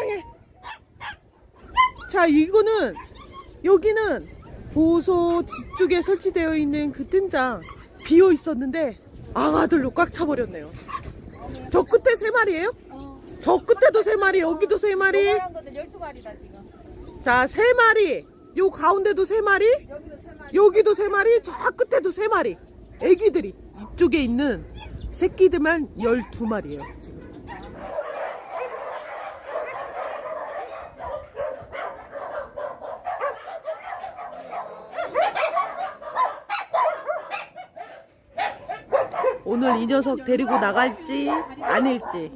세상에. 자, 이거는 여기는 보소 뒤쪽에 설치되어 있는 그 뜬장 비어 있었는데 앙아들로 꽉 차버렸네요. 저 끝에 세 마리예요? 어. 저 끝에도 세 마리, 여기도 세 마리. 요만한 것들 12마리다 지금. 자, 세 마리. 요 가운데도 세 마리. 여기도 세 마리. 여기도 세 마리, 저 끝에도 세 마리. 애기들이 이쪽에 있는 새끼들만 12마리예요, 지금. 오늘 이 녀석 데리고 나갈지 아닐지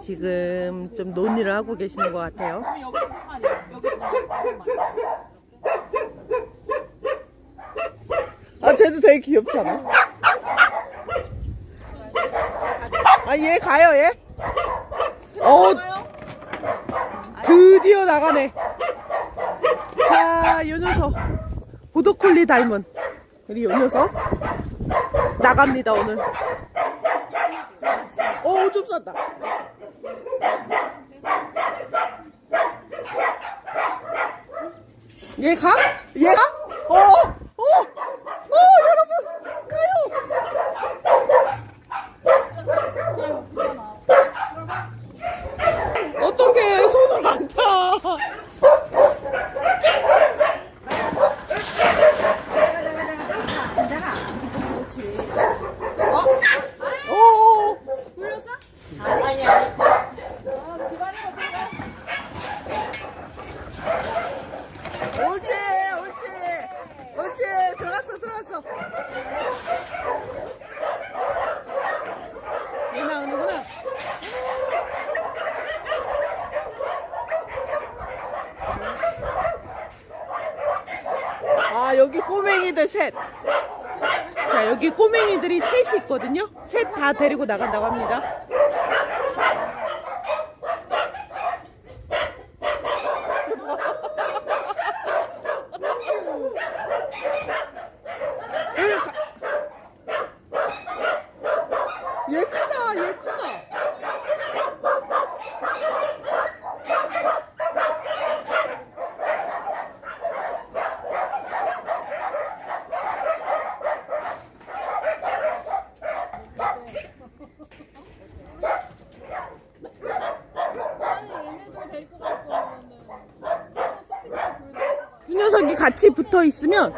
지금 좀 논의를 하고 계시는 것 같아요. 아, 쟤도 되게 귀엽지 않아? 아, 얘 가요, 얘? 어, 드디어 나가네. 자, 요 녀석. 보더콜리 닮은. 우리 요 녀석. 나갑니다, 오늘. 어, 좀 싼다. 얘 가? 얘 가? 어, 어, 어, 여러분, 가요. 어떻게 손을 안 타? 어? 어? 옳지, 옳지, 옳지, 들어갔어, 들어갔어. 얘 나오는구나. 아, 여기 꼬맹이들 셋. 자, 여기 꼬맹이들이 셋이 있거든요. 셋 다 데리고 나간다고 합니다. 얘 크다, 얘 크다. 두 녀석이 같이 붙어 있으면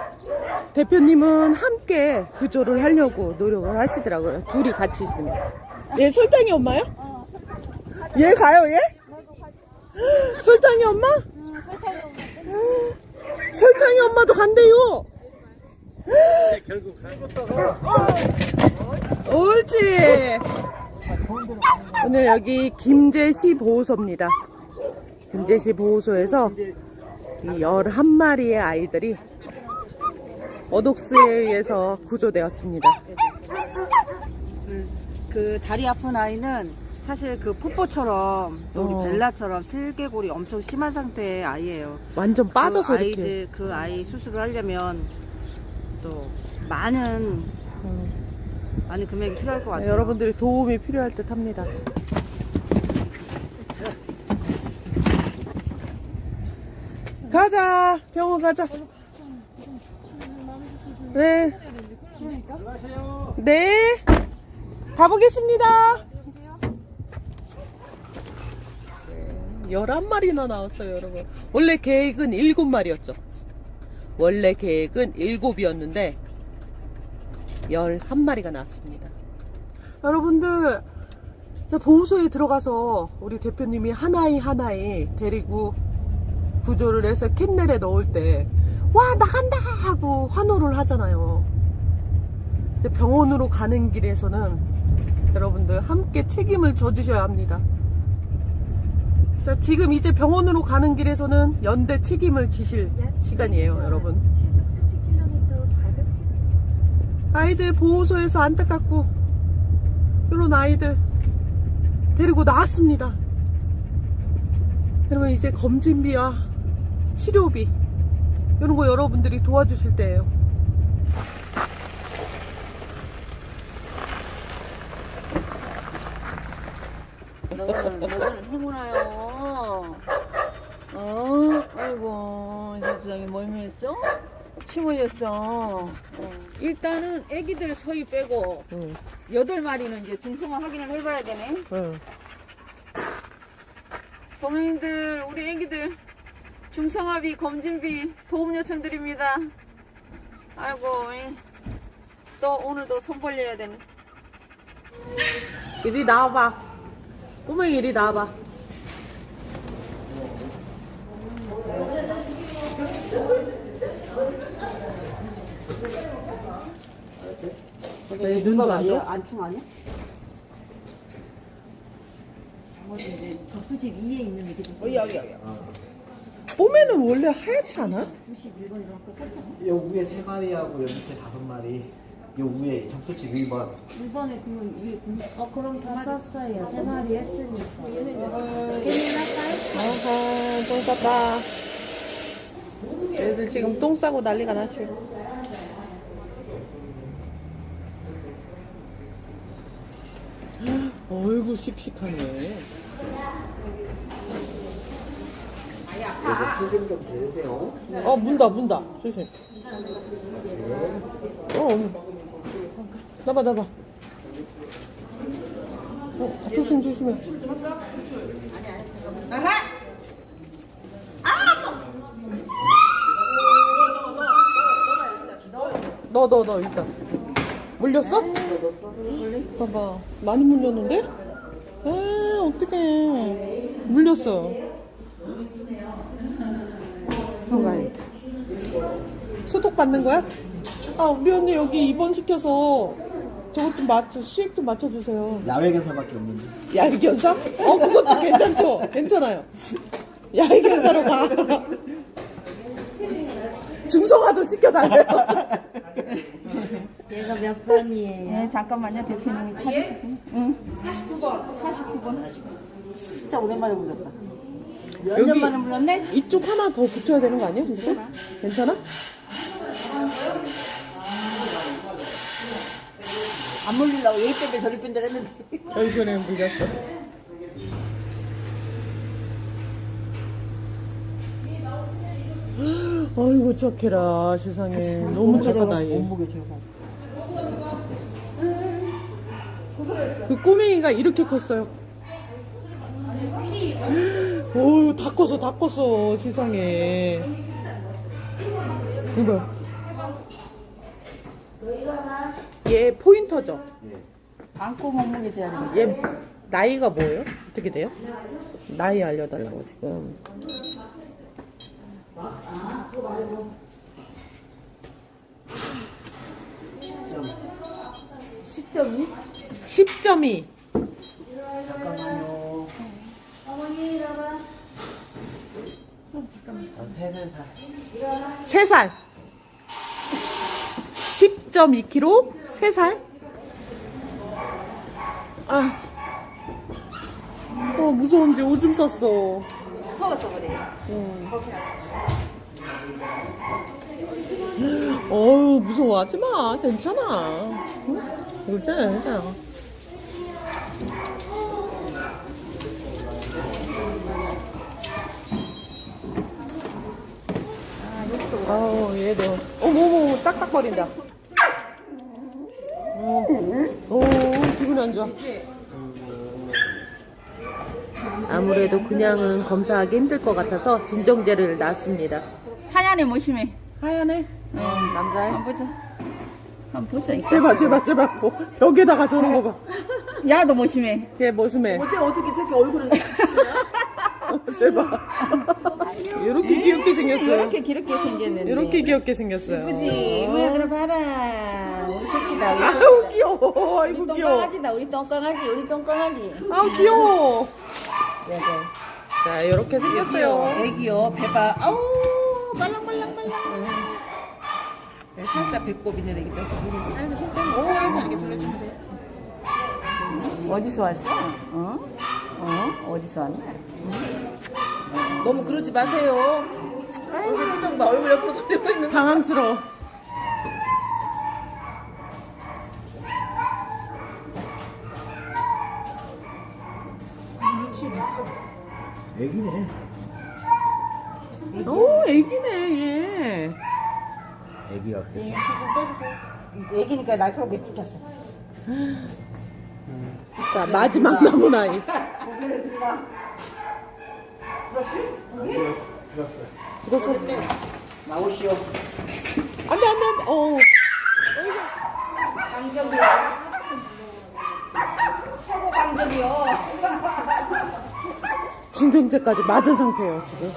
대표님은 함께 구조를 하려고 노력을 하시더라고요. 둘이 같이 있으면. 얘 설탕이 엄마요? 얘 가요, 얘? 설탕이 엄마? 설탕이 엄마도 간대요. 옳지. 오늘 여기 김제시 보호소입니다. 김제시 보호소에서 이 11마리의 아이들이 어독스에 의해서 구조되었습니다. 그 다리 아픈 아이는 사실 그또 우리 어. 벨라처럼 슬개골이 엄청 심한 상태의 아이예요. 완전 빠져서 그 이렇게. 아이들 그 아이 수술을 하려면 또 많은 음, 많은 금액이 필요할 것 같아요. 여러분들이 도움이 필요할 듯 합니다. 가자! 병원 가자. 네. 네. 가보겠습니다. 11마리나 나왔어요, 여러분. 원래 계획은 7마리였죠. 원래 계획은 7이었는데, 11마리가 나왔습니다. 여러분들, 저 보호소에 들어가서 우리 대표님이 하나이 하나이 데리고 구조를 해서 캔넬에 넣을 때, 와, 나간다! 하고 환호를 하잖아요. 이제 병원으로 가는 길에서는 여러분들 함께 책임을 져주셔야 합니다. 자, 지금 이제 병원으로 가는 길에서는 연대 책임을 지실 시간이에요, 여러분. 아이들 보호소에서 안타깝고, 이런 아이들 데리고 나왔습니다. 그러면 이제 검진비와 치료비, 이런 거 여러분들이 도와주실 때예요. 너는 너는 행운아요. 어, 아이고 이제 주장이 멀미했어? 침 흘렸어. 어. 일단은 애기들 서희 빼고 응, 여덟 마리는 이제 중성화 확인을 해봐야 되네. 응. 동행들 우리 애기들 중성화비 검진비 도움 요청드립니다. 아이고 이. 또 오늘도 손 벌려야 되네. 이리 나와봐. 꼬맹이 이리 나와봐. 내 눈도 안 줘? 안충 아니야? 나머지 이제 접수직 위에 있는 애기들 어, 여기, 여기. 뽀매는 원래 하얗지 않아? 91번 이렇게 설정. 요 위에 세 마리하고 요 밑에 다섯 마리. 요 위에 접수식 1번. 1번에 그건 위에 공 어, 그럼 다 썼어요. 세 마리 했으니까. 아하, 똥 쌌다. 애들 지금 똥 싸고 난리가 나죠. 어이구, 씩씩하네. 여기 신경 좀 내세요. 어, 문다, 문다. 조심. 어, 어머. 나봐, 나봐. 어, 조심, 조심해. 너, 너, 너, 일단. 물렸어? 봐봐. 많이 물렸는데? 아, 어떡해. 물렸어. 가야겠다. 소독 받는 거야? 아, 우리 언니 여기 입원 시켜서 저것 좀 맞춰, 시액 좀 맞춰주세요. 야외 견사밖에 없는데. 야외견사? 어, 그것도 괜찮죠? 괜찮아요. 야외견사로 가. 중성화도 시켜달래요. 얘가 몇 번이에요? 네, 잠깐만요. 대표님이 찾으시고. 응. 49번. 49번. 진짜 오랜만에 불렀다. 몇 년 만에 불렀네? 이쪽 하나 더 붙여야 되는 거 아니야? 이쪽? 괜찮아? 안 물리려고 여기 뺀데 저리 뺀데 했는데. 얼굴에 물렸어. 아이고 착해라 세상에 너무 착하다 얘. 몸무게 재고. 그 꼬맹이가 이렇게 컸어요. 어우 다 컸어 다 컸어 세상에. 이거. 얘 포인터죠. 안고 몸무게 재야 되는 얘 나이가 뭐예요? 어떻게 돼요? 나이 알려달라고 지금. 시점이? 10점이 잠깐만요. 전 세살 살. 3살. 10.2kg 3살. 아. 어, 무서운지 오줌 쌌어. 무서워서 그래. 어우, 무서워하지 마. 괜찮아. 응? 괜찮아, 괜찮아. 아우, 얘도. 어머머, 딱딱거린다. 어, 어, 기분 안 좋아. 아무래도 그냥은 검사하기 힘들 것 같아서 진정제를 놨습니다. 하얀애 모심해. 하얀해? 어, 남자애? 한번 보자. 한번 보자. 이거. 제발, 제발, 제발. 뭐, 벽에다가 저런 거 봐. 야, 너 모심해. 걔 모습에. 어제 어떻게 저렇게 얼굴을 어, 제발. 이렇게 귀엽게 생겼어요. 이렇게 귀엽게 생겼는데. 이렇게 귀엽게 생겼어요. 그지? 뭐야, 그럼 봐라. 우리 새끼다. 우리 아우 귀여워. 아이고 우리 귀여워. 똥강아지다. 우리 똥강아지. 우리 똥강아지. 아우 귀여워. 자 이렇게 생겼어요. 애기요. 배봐. 아우 말랑말랑말랑. 네, 살짝 배꼽 있는 애기 때문에 우리 살짝 힘 빼고 살짝 이렇게 돌려주면 돼. 어디서 왔어? 어? 어? 어디서 왔나? 너무 그러지 마세요. 얼굴 표정 봐. 얼굴 옆으로 돌리고 있는. 당황스러워. 애기네. 오, 애기네, 얘. 애기 같아. 애기니까 날카롭게 찍혔어. 자, 마지막 남은 아이. 들었어. 들었어. 나오시오. 안 돼, 안 돼, 안 돼. 어. 최고 강점이요. 진정제까지 맞은 상태예요, 지금.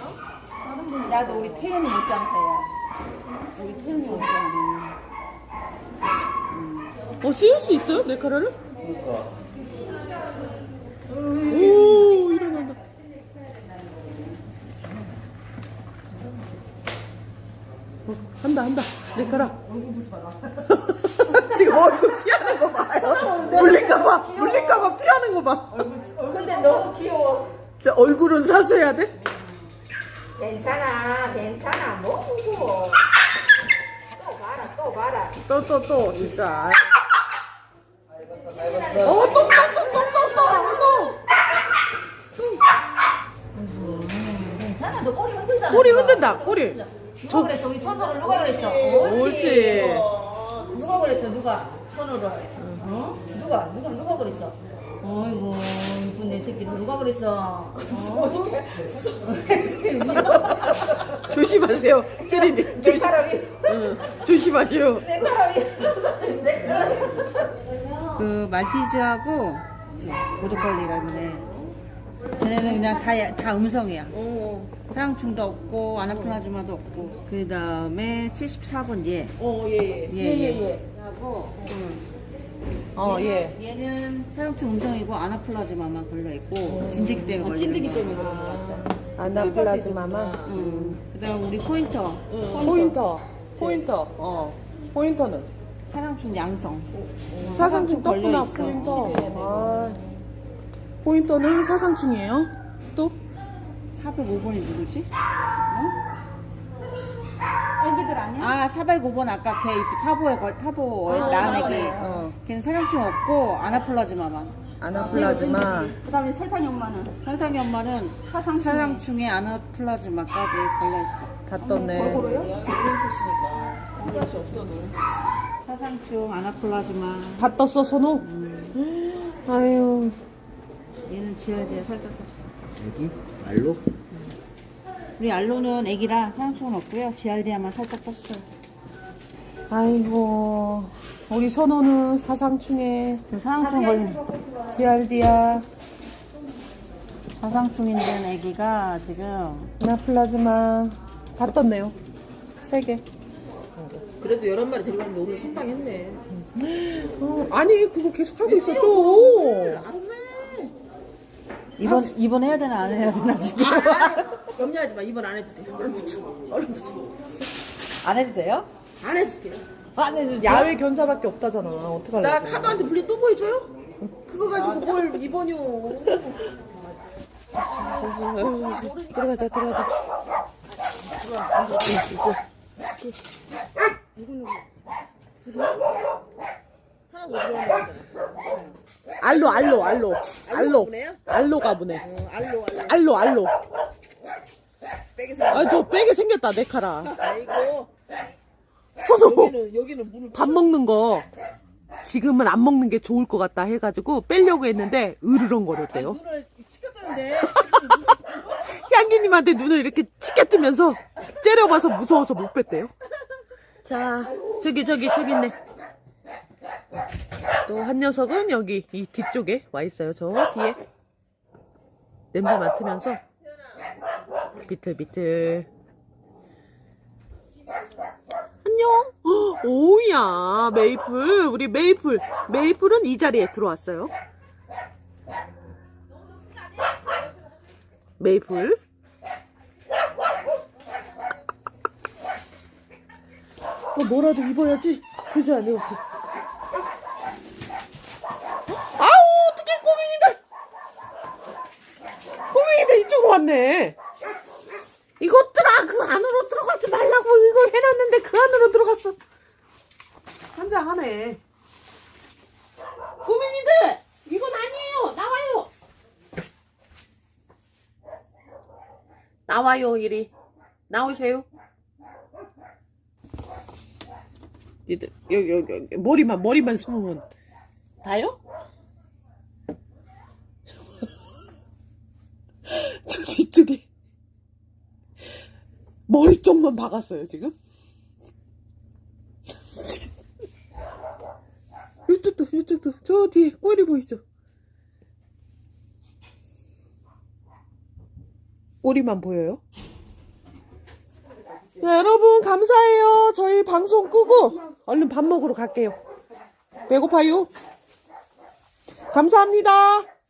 나도 우리 태연이 못장태야. 우리 태연이 못장. 어, 씌울 수 있어요? 내 카라를? 그러니까. 오, 일어난다. 어, 한다, 한다. 내 카라. 지금 얼굴 피하는 거 봐요. 물릴까봐, 물릴까봐 피하는 거 봐. 근데 너무 귀여워. 자, 얼굴은 사수해야 돼? 괜찮아, 괜찮아. 뭐 무서워. 또 봐라, 또 봐라. 또, 또, 또, 진짜. 밟았어. 어, 또, 또, 또, 또, 괜찮아, 너 꼬리 흔들잖아. 또. 꼬리. 흔든다, 꼬리. 누가 그랬어? 우리 선호를 누가 그랬어? 옳지. 누가 그랬어? 누가 선호를? 어? 누가 누가 누가 그랬어? 어이구 이쁜 내 새끼들 누가 그랬어? 어? 조심하세요, 체리님. 내 사람이 응, 조심하세요. 내 사람이 그 말티즈하고 이제 보더컬리가 이번에 쟤네는 그냥 다, 다 음성이야. 사랑충도 없고 아나플라즈마도 없고 그 다음에 74번 얘. 어, 예, 예. 얘, 얘. 예예 예. 하고 어, 예. 얘는 사랑충 음성이고 아나플라즈마만 걸려 있고 진드기 때문에 걸려 찐득이 있는 때문에 거야. 그런 거 같아. 아나플라즈마마. 음. 그다음 우리 포인터 포인터. 포인터. 어. 포인터는? 사랑충 양성. 사상충 떴구나, 걸려있어. 포인터. 아. 포인터는 사상충이에요? 또? 405번이 누구지? 애기들 아니야? 아 405번 아까 걔 있지 파보에 걸 파보에 낳은 애기. 어. 걔는 사랑충 없고 아나플라즈마만. 아나플라즈마. 그 다음에 설탕이 엄마는 설탕이 엄마는 사상충에. 사랑충에 아나플라즈마까지 걸려있어. 다 떴네. 골고루요? 사상충 아나플라즈마. 다 떴어, 선호? 아유. 얘는 지혈대에 살짝 떴어. 애기? 말로? 우리 알로는 애기라 사랑충은 없고요. 지알디아만 살짝 떴어요. 아이고. 우리 선호는 사상충에 지금 사상충 걸린 지알디아, 사상충인 애기가 지금 아나플라즈마. 다 떴네요. 세 개. 그래도 열한 마리 데려갔는데 오늘 선방했네. 어, 아니, 그거 계속 하고 있었죠. 이번 이번 해야 되나 안 해야 되나 지금 염려하지 마. 이번 안 해도 돼. 얼른 붙여. 얼른 붙여. 안 해도 돼요? 안 해도 돼. 안 해도 야외 견사밖에 없다잖아. 어떡하려고. 나 카드한테 분리 또 보여줘요? 그거 가지고 뭘 입원요. 들어가자, 들어가자. 하나. 알로, 알로, 알로. 알로. 가보네요? 알로 가 보네. 어, 알로 알로. 알로, 알로. 빼겠어. 아, 저 빼게 생겼다, 내 카라. 아이고. 선호. 여기는 여기는 문을 밥 먹는 거 지금은 안 먹는 게 좋을 것 같다 해가지고 빼려고 했는데 으르렁거렸대요. 시켰다는데. 향기님한테 눈을 이렇게 치켜뜨면서 째려봐서 무서워서 못 뺐대요. 자, 저기 저기 저기 있네. 또 한 녀석은 여기 이 뒤쪽에 와 있어요. 저 뒤에 냄새 맡으면서 비틀비틀. 안녕. 헉, 오야 메이플 우리 메이플 메이플은 이 자리에 들어왔어요. 메이플. 어, 뭐라도 입어야지. 그지 안 입었어. 아우, 어떡해, 꼬맹이들! 꼬맹이들 이쪽으로 왔네. 이것들아, 그 안으로 들어가지 말라고 이걸 해놨는데 그 안으로 들어갔어. 한장하네. 꼬맹이들! 이건 아니에요! 나와요! 나와요 이리 나오세요 얘들 여기 여기 여기 머리만 머리만 숨으면 다요? 저 뒤쪽에 머리 쪽만 박았어요 지금 이쪽도 이쪽도 저 뒤에 꼬리 보이죠? 꼬리만 보여요? 네, 여러분 감사해요. 저희 방송 끄고 얼른 밥 먹으러 갈게요. 배고파요. 감사합니다.